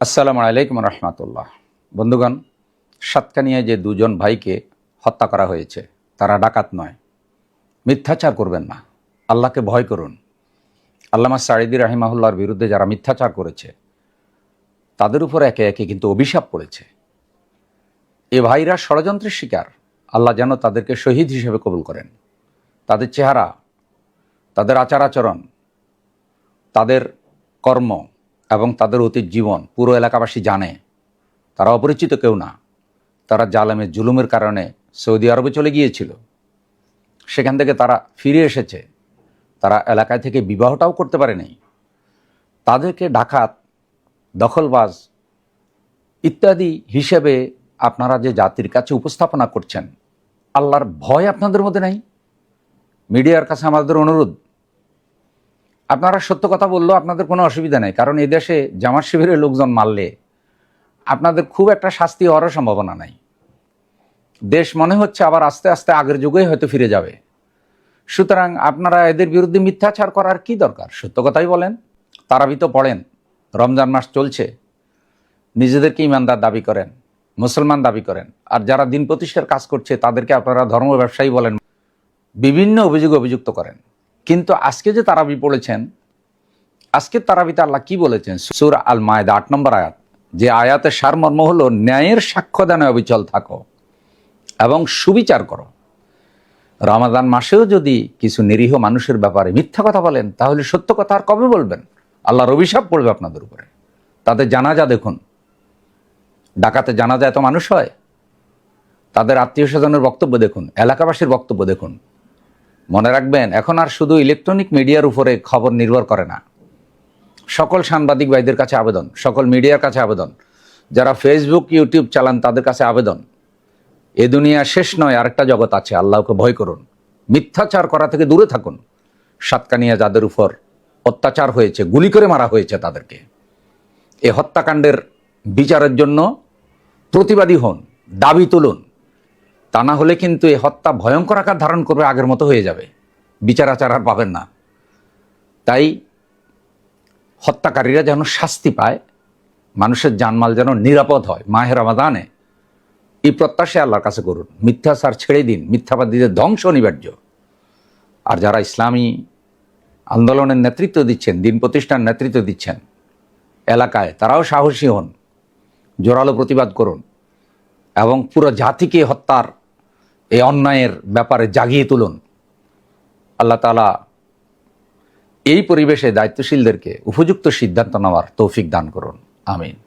আসসালামু আলাইকুম রহমতুল্লাহ। বন্ধুগণ সাতকানিয়া যে দুজন ভাইকে হত্যা করা হয়েছে, তারা ডাকাত নয়। মিথ্যাচার করবেন না। আল্লাহকে ভয় করুন। আল্লামা সাইদি রাহিমাহুল্লার বিরুদ্ধে যারা মিথ্যাচার করেছে, তাদের উপর একে একে কিন্তু অভিশাপ পড়েছে। এ ভাইরা ষড়যন্ত্রের শিকার। আল্লাহ যেন তাদেরকে শহীদ হিসেবে কবুল করেন। তাদের চেহারা তাদের আচার আচরণ, তাদের কর্ম এবং তাদের অতীত জীবন পুরো এলাকাবাসী জানে। তারা অপরিচিত কেউ না। তারা জালেমের জুলুমের কারণে সৌদি আরবে চলে গিয়েছিল। সেখান থেকে তারা ফিরে এসেছে। তারা এলাকায় থেকে বিবাহটাও করতে পারেনি। তাদেরকে ডাকাত, দখলবাজ ইত্যাদি হিসেবে আপনারা যে জাতির কাছে উপস্থাপনা করছেন, আল্লাহর ভয় আপনাদের মধ্যে নাই? মিডিয়ার কাছে আমাদের অনুরোধ আপনারা সত্য কথা বললেও আপনাদের কোনো অসুবিধা নেই, কারণ এদেশে জামাত শিবিরের লোকজন মারলে আপনাদের খুব একটা শাস্তি হওয়ারও সম্ভাবনা নাই। দেশ মনে হচ্ছে আবার আস্তে আস্তে আগের যুগেই হয়তো ফিরে যাবে। সুতরাং আপনারা এদের বিরুদ্ধে মিথ্যাচার করার কি দরকার? সত্য কথাই বলেন। তারাবি তো পড়েন, রমজান মাস চলছে। নিজেদেরকে ইমানদার দাবি করেন, মুসলমান দাবি করেন। আর যারা দিন প্রতিষ্ঠার কাজ করছে, তাদেরকে আপনারা ধর্ম ব্যবসায়ী বলেন। বিভিন্ন অভিযোগ অভিযুক্ত করেন। কিন্তু আজকে যে তারাবি পড়েছেন আজকে তারাবিতে আল্লাহ কি বলেছেন? সুর আল মায়দা আট নম্বর আয়াত। যে আয়াতের সারমর্ম হলো, ন্যায়ের সাক্ষ্য দানে অবিচল থাকো এবং সুবিচার করো। রমাদান মাসেও যদি কিছু নিরীহ মানুষের ব্যাপারে মিথ্যা কথা বলেন, তাহলে সত্য কথা আর কবে বলবেন? আল্লাহর অভিশাপ পড়বে আপনাদের উপরে। তাদের জানাজা দেখুন। ডাকাতে জানাজা এত মানুষ হয়। তাদের আত্মীয় স্বজনের বক্তব্য দেখুন। এলাকাবাসীর বক্তব্য দেখুন। মনে রাখবেন, এখন আর শুধু ইলেকট্রনিক মিডিয়ার উপরে খবর নির্ভর করে না। সকল সাংবাদিক ভাইদের কাছে আবেদন, সকল মিডিয়ার কাছে আবেদন, যারা ফেসবুক ইউটিউব চালান তাদের কাছে আবেদন। এ দুনিয়া শেষ নয়, আরেকটা জগৎ আছে, আল্লাহকে ভয় করুন। মিথ্যাচার করা থেকে দূরে থাকুন। সাতকানিয়া যাদের উপর অত্যাচার হয়েছে, গুলি করে মারা হয়েছে তাদেরকে। এ হত্যাকাণ্ডের বিচারের জন্য প্রতিবাদী হন, দাবি তুলুন। তা না হলে কিন্তু এই হত্যা ভয়ঙ্কর আকার ধারণ করবে আগের মতো হয়ে যাবে। বিচার আচার আর পাবেন না। তাই হত্যাকারীরা যেন শাস্তি পায়, মানুষের জানমাল যেন নিরাপদ হয়। মাহের রমাদানে এই প্রত্যাশা আল্লাহর কাছে করুন। মিথ্যা মিথ্যাচার ছেড়ে দিন, মিথ্যাবাদীদের ধ্বংস অনিবার্য। আর যারা ইসলামী আন্দোলনের নেতৃত্ব দিচ্ছেন, দিন প্রতিষ্ঠান নেতৃত্ব দিচ্ছেন, এলাকায় তারাও সাহসী হন, জোরালো প্রতিবাদ করুন এবং পুরো জাতিকে হত্যার এই অন্যায়ের ব্যাপারে জাগিয়ে তুলুন। আল্লাহ তালা এই পরিবেশে দায়িত্বশীলদেরকে উপযুক্ত সিদ্ধান্ত নেওয়ার তৌফিক দান করুন। আমিন।